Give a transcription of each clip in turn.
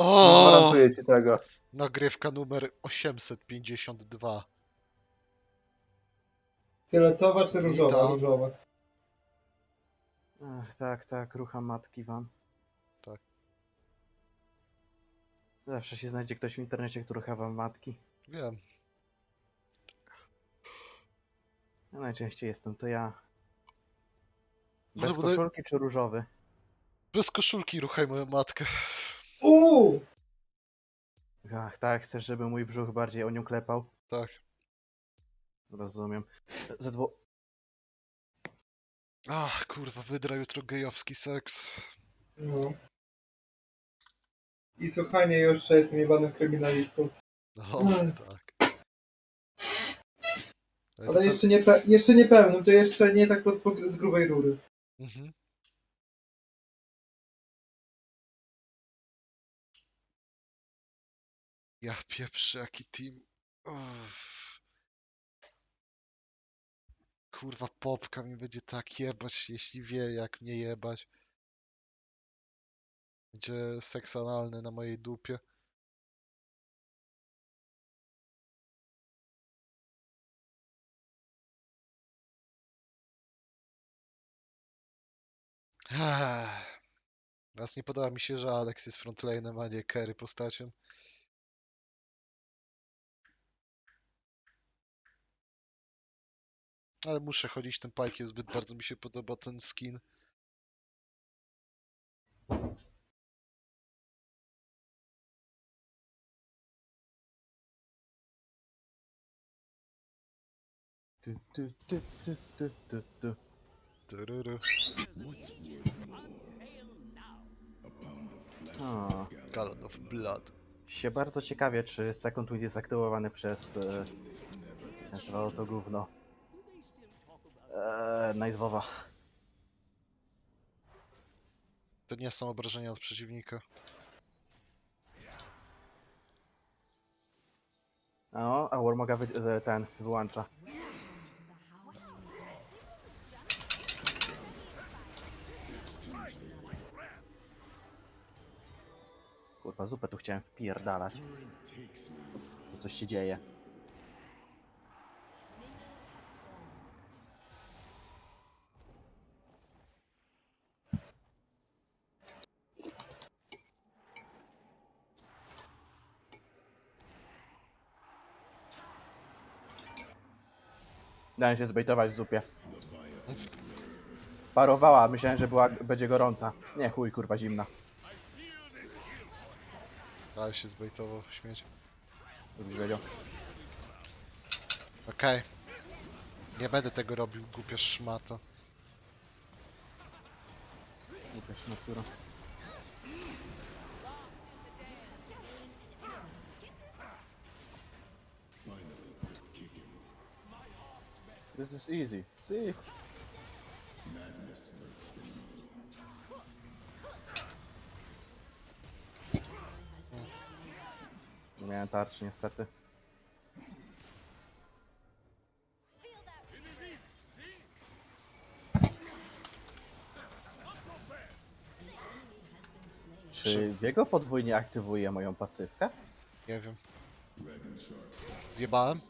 O! Gwarantuję ci tego. Nagrywka numer 852. Fioletowa czy różowa? Witam. Różowa. Ach, tak, tak, rucha matki wam. Tak. Zawsze się znajdzie ktoś w internecie, który rucha wam matki. Wiem. A najczęściej jestem to ja. No Bez bo- koszulki czy różowy? Bez koszulki ruchaj moją matkę. Uuu! Ach, tak, chcesz, żeby mój brzuch bardziej o nią klepał? Tak. Rozumiem. Zedwo... Ach, kurwa, wydra jutro gejowski seks. No. I słuchanie jeszcze jestem jebanym kryminalistą. No, tak. Ale Ale jeszcze nie, pe- jeszcze nie pełnym, to jeszcze nie tak pod, pod, z grubej rury. Mhm. Ja pieprzę, jaki team. Uff. Kurwa, popka mi będzie tak jebać, jeśli wie, jak mnie jebać. Będzie seks analny na mojej dupie. Raz nie podoba mi się, że Alex jest frontlanem, a nie carry postacią. Ale muszę chodzić tym pajkiem, zbyt bardzo mi się podoba ten skin. Tu, tu, tu, tu, tu, tu, tu. Tururu. O, Gallon of Blood. się bardzo ciekawie, czy Second Wind jest aktywowany przez... E, nazywało to gówno. Eee, Najzwowa. To nie są obrażenia od przeciwnika. O, a Warmoga wy, e, ten wyłącza. Kurwa, zupę tu chciałem wpierdalać. Tu coś się dzieje. Dałem się zbejtować w zupie. Parowała, myślałem, że była, będzie gorąca. Nie, chuj, kurwa, zimna. Ale się zbejtował śmieć. Żebyś wiedział. Okej. Nie będę tego robił, głupia szmata. Głupia szmatura. This is easy. See? Nie miałem tarczy niestety. Czy Wiego podwójnie aktywuje moją pasywkę? Nie wiem. Zjebałem?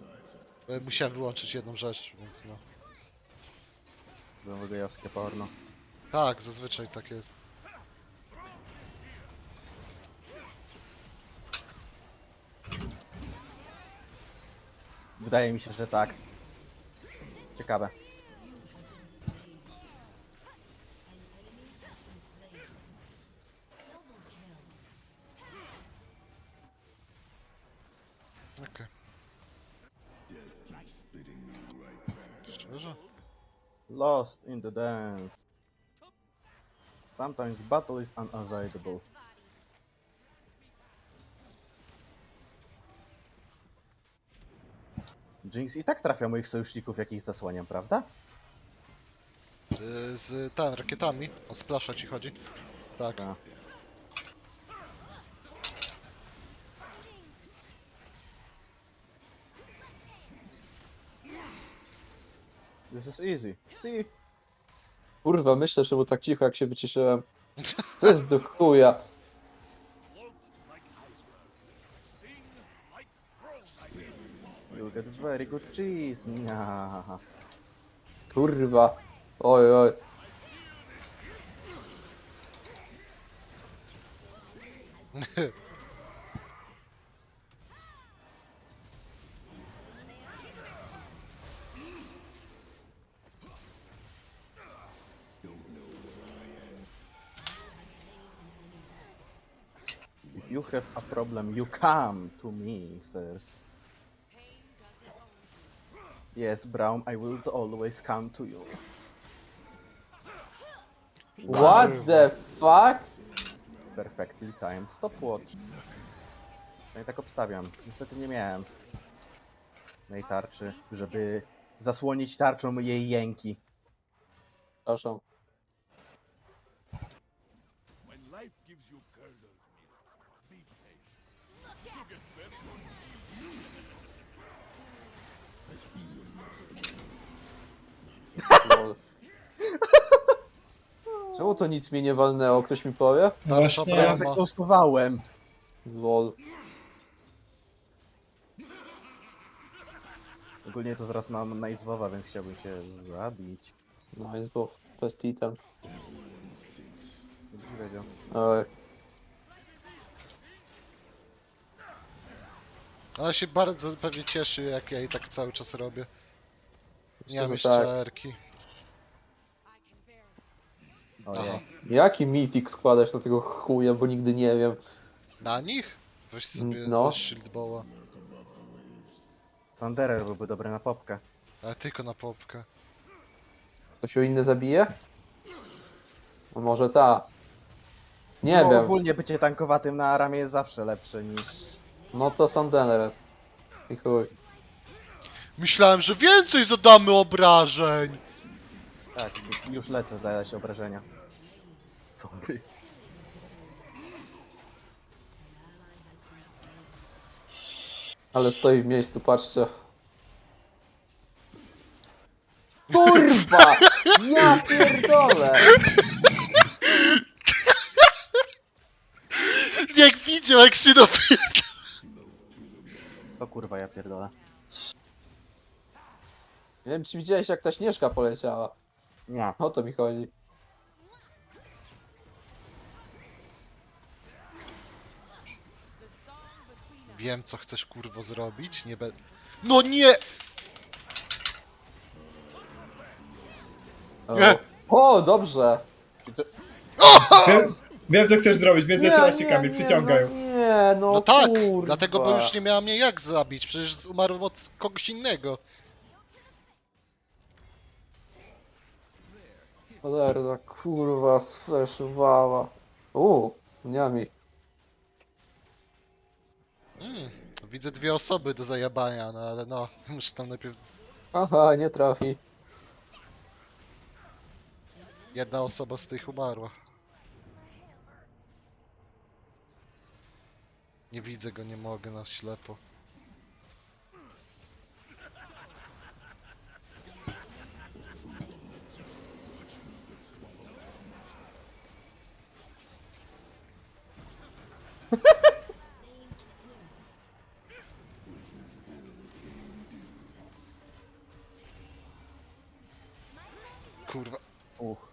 E, Musiałem wyłączyć jedną rzecz, więc no. Było gejowskie porno. Tak, zazwyczaj tak jest. Wydaje mi się, że tak. Ciekawe. Lost in the dance. Sometimes battle is unavoidable. Jinx i tak trafia moich sojuszników, jakich zasłaniam, prawda? Y, Z ten, rakietami. O splasza ci chodzi. Tak. Tak. This is easy. See? Kurwa, myślę, że było tak cicho, jak się wyciszyłem. Co jest do chuja? You get very good cheese. Nah. Kurwa. Oj, oj. have a problem, you come to me first. Yes, Braum, I will always come to you. What the fuck? Perfectly timed stopwatch. No i tak obstawiam. Niestety nie miałem mojej tarczy, żeby zasłonić tarczą jej jęki. Przepraszam. Lol. Czemu to nic mnie nie walnęło? Ktoś mi powie? No właśnie, Ja zekspaustowałem. Lol. Ogólnie to zaraz mam Nicewowa, więc chciałbym się zabić. No jest bo best item. Gdybyś wiedział. Oj. Ona się bardzo pewnie cieszy, jak ja jej tak cały czas robię. Nie mam jeszcze tak. erki. Ojej. Aha. Jaki mitik składasz na tego chuja, bo nigdy nie wiem. Na nich? Weź sobie No. no. shieldballa. Thunderer byłby dobry na popkę. Ale tylko na popkę. Ktoś ją inny zabije? No może ta. Nie no, wiem. ogólnie bycie tankowatym na ramię jest zawsze lepsze niż... No to Sandener. I chuj. Myślałem, że więcej zadamy obrażeń! Tak, już lecę zadać obrażenia. Sorry. Ale stoi w miejscu, patrzcie. Kurwa! Ja pierdolę! Jak widział, jak się dopiero. Co kurwa ja pierdolę. Nie wiem, czy widziałeś, jak ta śnieżka poleciała. Nie. O to mi chodzi. Wiem, co chcesz kurwo zrobić, nie be... No nie! O, Nie. o dobrze! Wiem, wiem co chcesz zrobić, więc zaczyna się Kamil, przyciągaj. No, nie, no, No tak, kurwa. dlatego, bo już nie miała mnie jak zabić, przecież umarłem od kogoś innego. Cholerna, kurwa, sfleszowała. Uuu, niami. Mm, widzę dwie osoby do zajabania, no ale no, muszę tam najpierw... Aha, nie trafi. Jedna osoba z tych umarła. Nie widzę go, nie mogę na ślepo. Kurwa. Uch.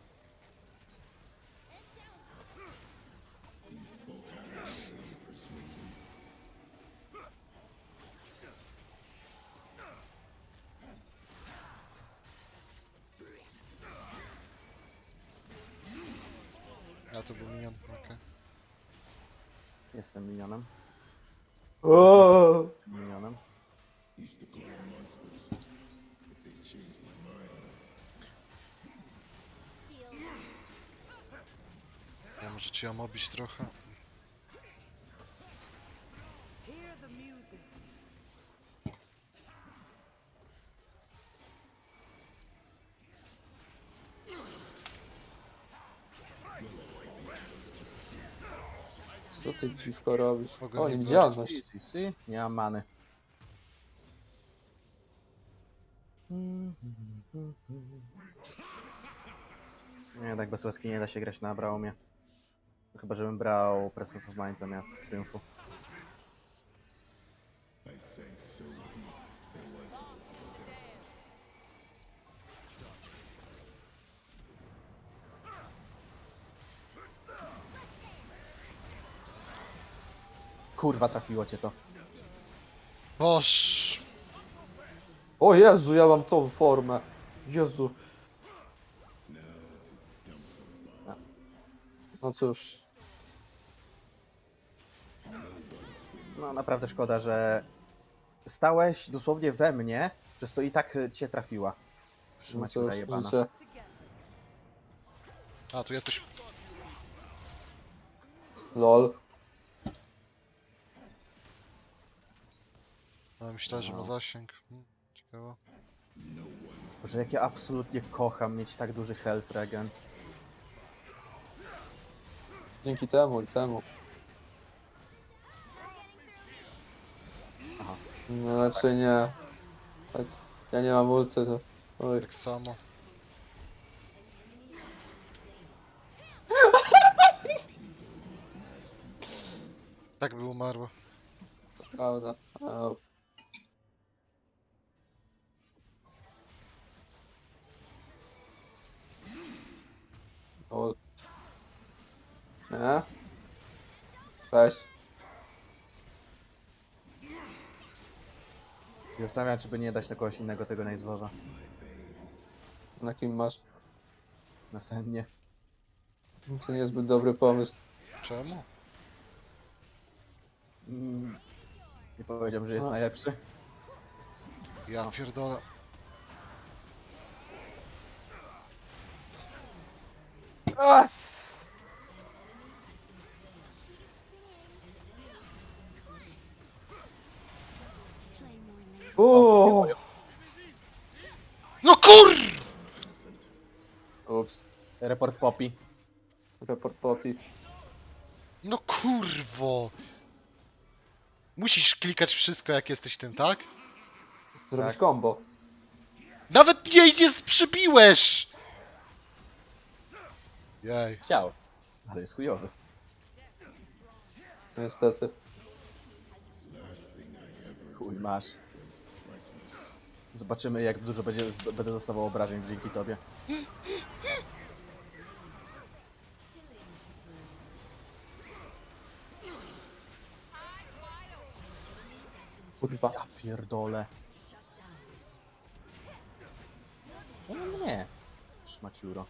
A to był minion, okej. Jestem minionem. O! Może ci ją obić trochę. Co ty dziwko robisz? Mogę O, nie niewidzialność. Easy, see? Nie mam many. Nie, tak bez łaski nie da się grać na Braumie. Chyba, żebym brał Presence of Mind zamiast Triumfu. Kurwa, trafiło cię to. Boż. O Jezu, ja mam tą formę. Jezu. No cóż. No naprawdę szkoda, że stałeś dosłownie we mnie, przez co i tak e, cię trafiła. No Szmaciura cóż, jebana. życie. A, tu jesteś. Lol. No, myślałem, że ma zasięg. Hmm, ciekawe. Boże, jak ja absolutnie kocham mieć tak duży health regen. Dzięki temu i temu. Aha. No raczej nie. Choć Ja nie mam ulty, to... Oj. Tak samo. Tak by umarło. Prawda. Au. Nie? Cześć. Zastanawiam, czy by nie dać na kogoś innego tego najzwowa. Na kim masz? Na sennie. To niezbyt dobry pomysł. Czemu? Mm, Nie powiedziałbym, że jest No. najlepszy. Ja pierdolę. As! Report Poppy. Report popi. No kurwo! Musisz klikać wszystko jak jesteś tym, tak? Zrobić Tak. combo. Nawet jej nie przybiłeś! Jej. Chciał. Ale jest chujowy. Niestety. Chuj, masz. Zobaczymy, jak dużo będzie, będę dostawał obrażeń dzięki tobie. Kurwa. Ja pierdolę. No nie. Szmaciuro.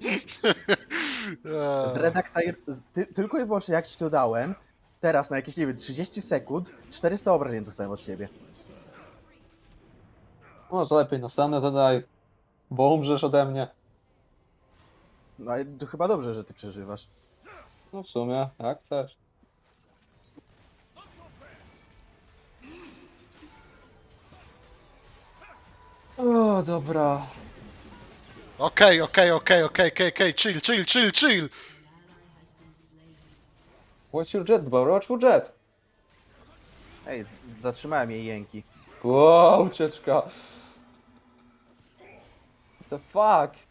Z redaktaj... z- Ty, tylko i wyłącznie jak ci to dałem, teraz na jakieś, nie wiem, 30 sekund, 400 obrażeń dostałem od ciebie. Może lepiej następne to daj. Bo umrzesz ode mnie. No ale to chyba dobrze, że ty przeżywasz. No w sumie, jak chcesz. O, dobra. Okej, okej, okej, okej, okej, okej, chill, chill, chill, chill! Watch your jet, bro, watch your jet. Ej, z- zatrzymałem jej jęki. Wow, ucieczka. What the fuck?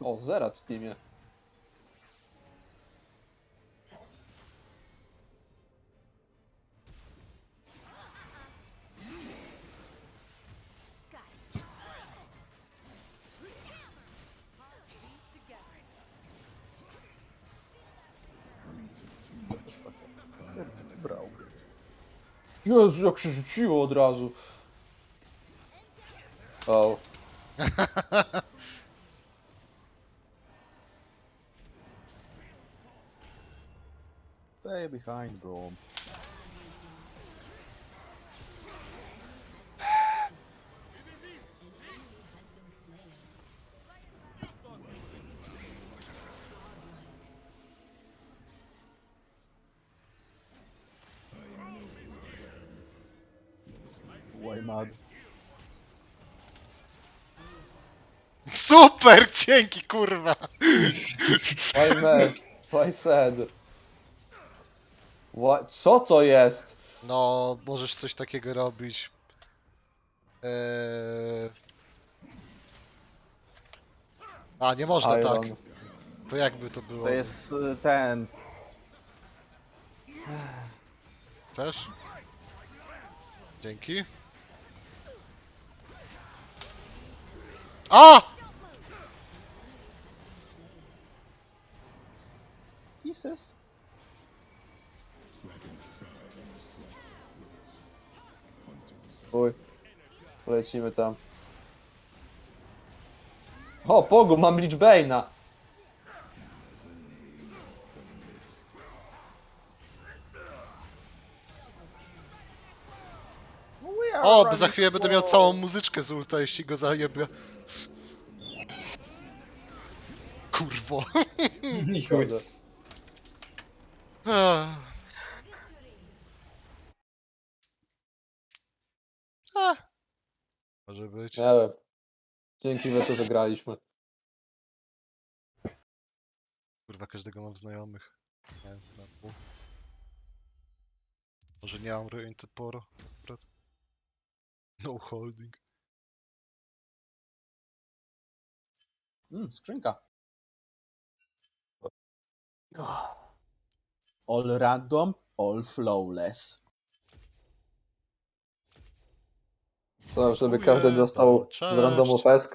O, zerat w teamie. Jezu, jak się rzuciło od razu. O. Stay behind, bro. Mad? Super! Dzięki, kurwa! Why mad? Why sad? What? Co to jest? No, możesz coś takiego robić. Eee... A, nie można Iron. tak. To jakby to było? To jest y, ten. Chcesz? Dzięki. A! Jesus. Uj. Lecimy tam. O, Bogu, mam Lich Bane'a. O, bo za chwilę będę miał całą muzyczkę z ulta, jeśli go zajebie. Kurwo. Chuj. Dobrze. Ah. Ah. Może być. Nie wiem. Dzięki za to zagraliśmy. Kurwa, każdego mam w znajomych. Nie wiem, na pół. Może nie mam Ruined Poro, akurat. No holding. Mm, skrzynka. All random, all flawless. To, żeby każdy dostał z randomu peskę.